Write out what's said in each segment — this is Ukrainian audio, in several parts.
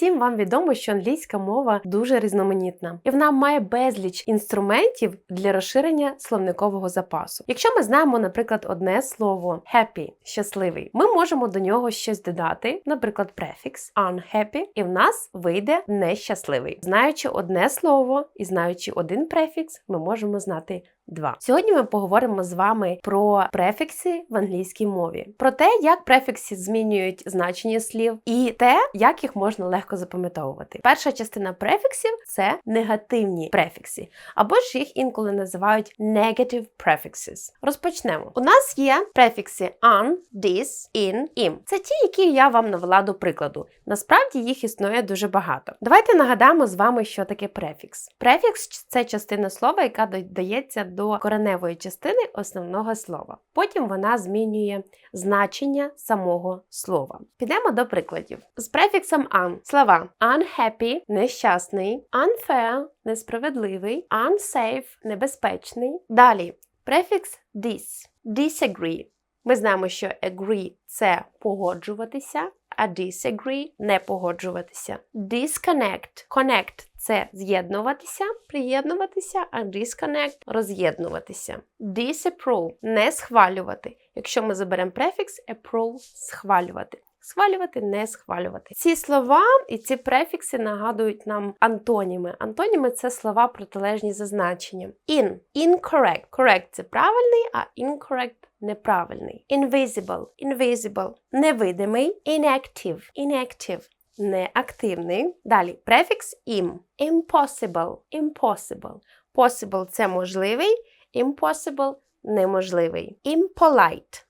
Всім вам відомо, що англійська мова дуже різноманітна, і вона має безліч інструментів для розширення словникового запасу. Якщо ми знаємо, наприклад, одне слово happy щасливий, ми можемо до нього щось додати, наприклад, префікс unhappy, і в нас вийде нещасливий. Знаючи одне слово і знаючи один префікс, ми можемо знати. Два сьогодні ми поговоримо з вами про префікси в англійській мові, про те, як префікси змінюють значення слів, і те, як їх можна легко запам'ятовувати. Перша частина префіксів це негативні префікси, або ж їх інколи називають negative prefixes. Розпочнемо. У нас є префікси an, this, in, im. Це ті, які я вам навела до прикладу. Насправді їх існує дуже багато. Давайте нагадаємо з вами, що таке префікс. Префікс це частина слова, яка додається до кореневої частини основного слова. Потім вона змінює значення самого слова. Підемо до прикладів. З префіксом an слова unhappy нещасний, unfair несправедливий, unsafe небезпечний. Далі префікс this disagree. Ми знаємо, що agree це погоджуватися, а disagree не погоджуватися. Disconnect. Connect це з'єднуватися, приєднуватися, а disconnect роз'єднуватися. Disapprove не схвалювати. Якщо ми заберемо префікс approve схвалювати. Схвалювати, не схвалювати. Ці слова і ці префікси нагадують нам антоніми. Антоніми це слова протилежні за значенням. In incorrect. Correct це правильний, а incorrect неправильний. Invisible invisible невидимий. Inactive inactive неактивний. Далі префікс im. Impossible impossible. Possible це можливий, impossible неможливий. Impolite.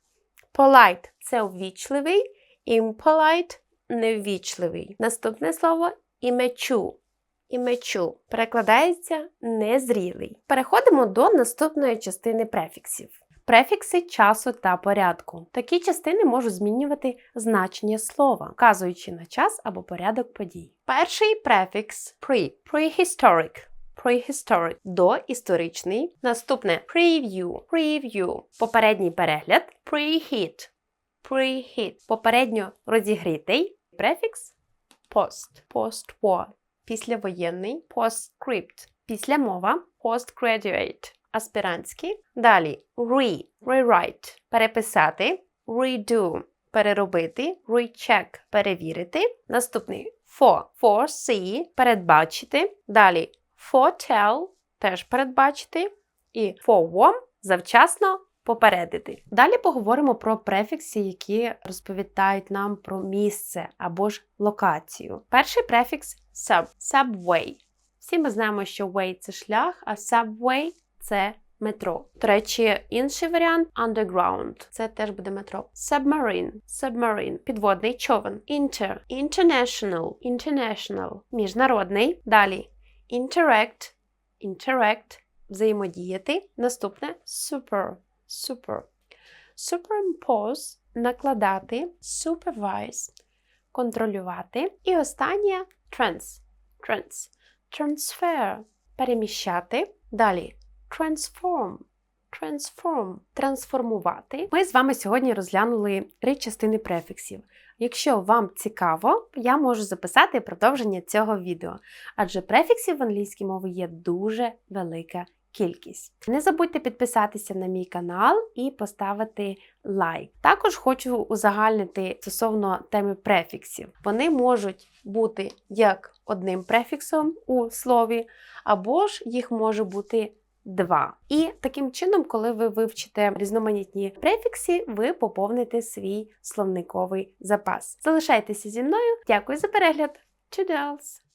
Polite це ввічливий, impolite неввічливий. Наступне слово імечу. Імечу перекладається незрілий. Переходимо до наступної частини префіксів. Префікси часу та порядку. Такі частини можуть змінювати значення слова, вказуючи на час або порядок подій. Перший префікс pre prehistoric. Prehistoric – доісторичний. Наступне preview. Preview – попередній перегляд. Preheat. Preheat – попередньо розігрітий. Префікс post. Post-war – післявоєнний. Postscript – післямова. Postgraduate – аспірантський. Далі re – rewrite – переписати. Redo – переробити. Recheck – перевірити. Наступний for – foresee – передбачити. Далі foretell – теж передбачити. І forewarn – завчасно попередити. Далі поговоримо про префікси, які розповідають нам про місце або ж локацію. Перший префікс sub subway. Всі ми знаємо, що way це шлях, а subway це метро. До речі, інший варіант underground. Це теж буде метро. Submarine. Submarine. Підводний човен. Inter. International. International. Міжнародний. Далі. Interact. Interact. Взаємодіяти. Наступне super. Super. Superimpose – накладати, supervise – контролювати. І останнє trans. Trans. Transfer – переміщати. Далі transform. Transform – трансформувати. Ми з вами сьогодні розглянули три частини префіксів. Якщо вам цікаво, я можу записати продовження цього відео, адже префіксів в англійській мові є дуже велика кількість. Не забудьте підписатися на мій канал і поставити лайк. Також хочу узагальнити стосовно теми префіксів. Вони можуть бути як одним префіксом у слові, або ж їх може бути два. І таким чином, коли ви вивчите різноманітні префікси, ви поповните свій словниковий запас. Залишайтеся зі мною. Дякую за перегляд! Чудес!